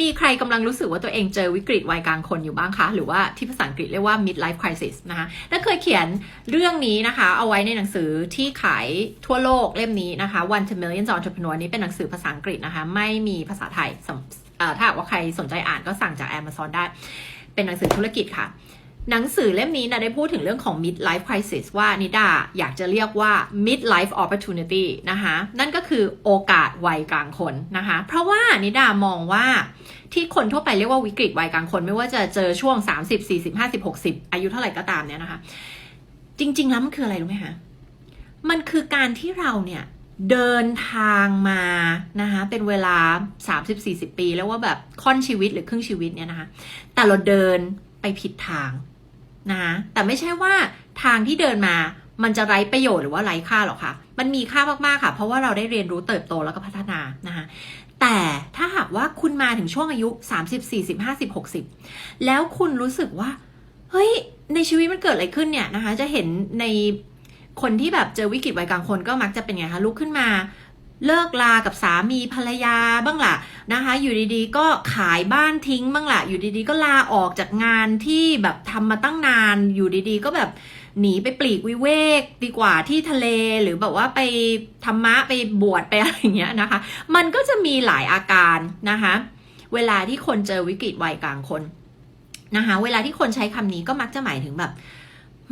มีใครกำลังรู้สึกว่าตัวเองเจอวิกฤตวัยกลางคนอยู่บ้างคะ หรือว่าที่ภาษาอังกฤษเรียกว่า mid life crisis นะคะนักเคยเขียนเรื่องนี้นะคะ เอาไว้ในหนังสือที่ขายทั่วโลกเล่มนี้นะคะ One to Million Entrepreneur นี้เป็นหนังสือภาษาอังกฤษนะคะ ไม่มีภาษาไทยถ้าหากว่าใครสนใจอ่านก็สั่งจาก Amazon ได้ เป็นหนังสือธุรกิจค่ะ หนังสือเล่มนี้นะได้พูดถึงเรื่องของ mid life crisis ว่านิดาอยากจะเรียกว่า mid life opportunity นะคะนั่นก็คือโอกาสวัยกลางคนนะคะเพราะว่านิดามองว่าที่คนทั่วไปเรียกว่าวิกฤตวัยกลางคน ไม่ว่าจะเจอช่วง 30 40 50 60 อายุเท่าไหร่ก็ตามเนี่ยนะคะ จริง ๆ แล้วมันคืออะไรรู้ไหมคะมันคือการที่เราเนี่ยเดินทางมานะคะเป็นเวลา 30-40 ปี แล้วว่าแบบค่อนชีวิตหรือครึ่งชีวิตเนี่ยนะคะแต่เราเดินไปผิดทาง นะคะแต่ไม่ใช่ว่าทางที่เดินมามันจะไร้ประโยชน์หรือว่าไร้ค่าหรอกค่ะ มันมีค่ามากๆค่ะ เพราะว่าเราได้เรียนรู้เติบโตแล้วก็พัฒนานะคะแต่ถ้าหากว่าคุณมาถึงช่วงอายุ 30 40 50 60 แล้วคุณรู้สึกว่า เฮ้ย ในชีวิตมันเกิดอะไรขึ้นเนี่ยนะคะ จะเห็นในคนที่แบบเจอวิกฤตวัยกลางคนก็มักจะเป็นไงคะลุกขึ้นมา เลิกลากับสามีภรรยาบ้างล่ะนะคะ อยู่ดีๆ ก็ขายบ้านทิ้งบ้างล่ะ อยู่ดีๆ ก็ลาออกจากงานที่แบบทำมาตั้งนาน อยู่ดีๆ ก็แบบหนีไปปลีกวิเวกดีกว่าที่ทะเลหรือแบบว่าไปธรรมะไปบวชไปอะไรอย่างเงี้ยนะคะ มันก็จะมีหลายอาการนะคะ เวลาที่คนเจอวิกฤตวัยกลางคนนะคะ เวลาที่คนใช้คำนี้ก็มักจะหมายถึงแบบ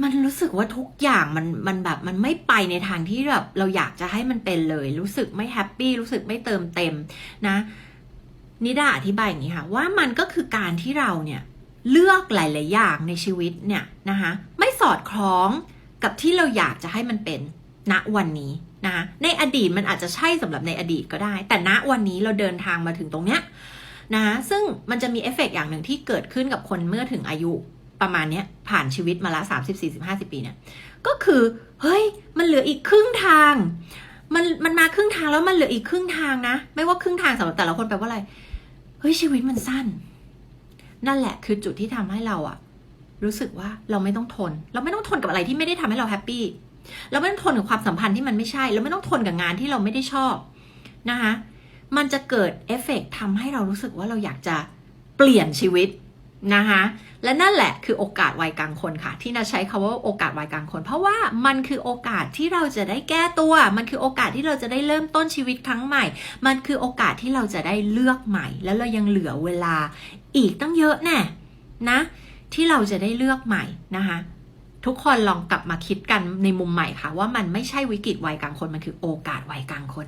มันรู้สึกว่าทุกอย่างมันมันแบบมันไม่ไปในทางที่แบบเราอยากจะให้มันเป็นเลย รู้สึกไม่แฮปปี้รู้สึกไม่เติมเต็มนะนิดาอธิบายอย่างนี้ค่ะว่ามันก็คือการที่เราเนี่ยเลือกหลาย ๆ อย่างในชีวิตเนี่ยนะคะไม่สอดคล้องกับที่เราอยากจะให้มันเป็นณวันนี้นะคะในอดีตมันอาจจะใช่สำหรับในอดีตก็ได้ แต่ณวันนี้เราเดินทางมาถึงตรงเนี้ยนะซึ่งมันจะมีเอฟเฟกต์อย่างหนึ่งที่เกิดขึ้นกับคนเมื่อถึงอายุ ประมาณเนี้ยผ่านชีวิตมาละสามสิบสี่สิบห้าสิบปีเนี่ย ก็คือเฮ้ยมันเหลืออีกครึ่งทาง มันมันมาครึ่งทางแล้วมันเหลืออีกครึ่งทางนะ ไม่ว่าครึ่งทางสำหรับแต่ละคนแปลว่าอะไรเฮ้ยชีวิตมันสั้น นั่นแหละคือจุดที่ทำให้เราอะรู้สึกว่าเราไม่ต้องทน เราไม่ต้องทนกับอะไรที่ไม่ได้ทำให้เราแฮปปี้เราไม่ต้องทนกับความสัมพันธ์ที่มันไม่ใช่ เราไม่ต้องทนกับงานที่เราไม่ได้ชอบนะคะมันจะเกิดเอฟเฟกต์ทำให้เรารู้สึกว่าเราอยากจะเปลี่ยนชีวิต นะคะและนั่นแหละคือโอกาสวัยกลางคนค่ะ ที่นาใช้คาว่าโอกาสวัยกลางคน เพราะว่ามันคือโอกาสที่เราจะได้แก้ตัว มันคือโอกาสที่เราจะได้เริ่มต้นชีวิตครั้งใหม่ มันคือโอกาสที่เราจะได้เลือกใหม่ แล้วเรายังเหลือเวลาอีกตั้งเยอะแน่นะ ที่เราจะได้เลือกใหม่นะคะทุกคนลองกลับมาคิดกันในมุมใหม่ค่ะ ว่ามันไม่ใช่วิกฤตวัยกลางคนมันคือโอกาสวัยกลางคน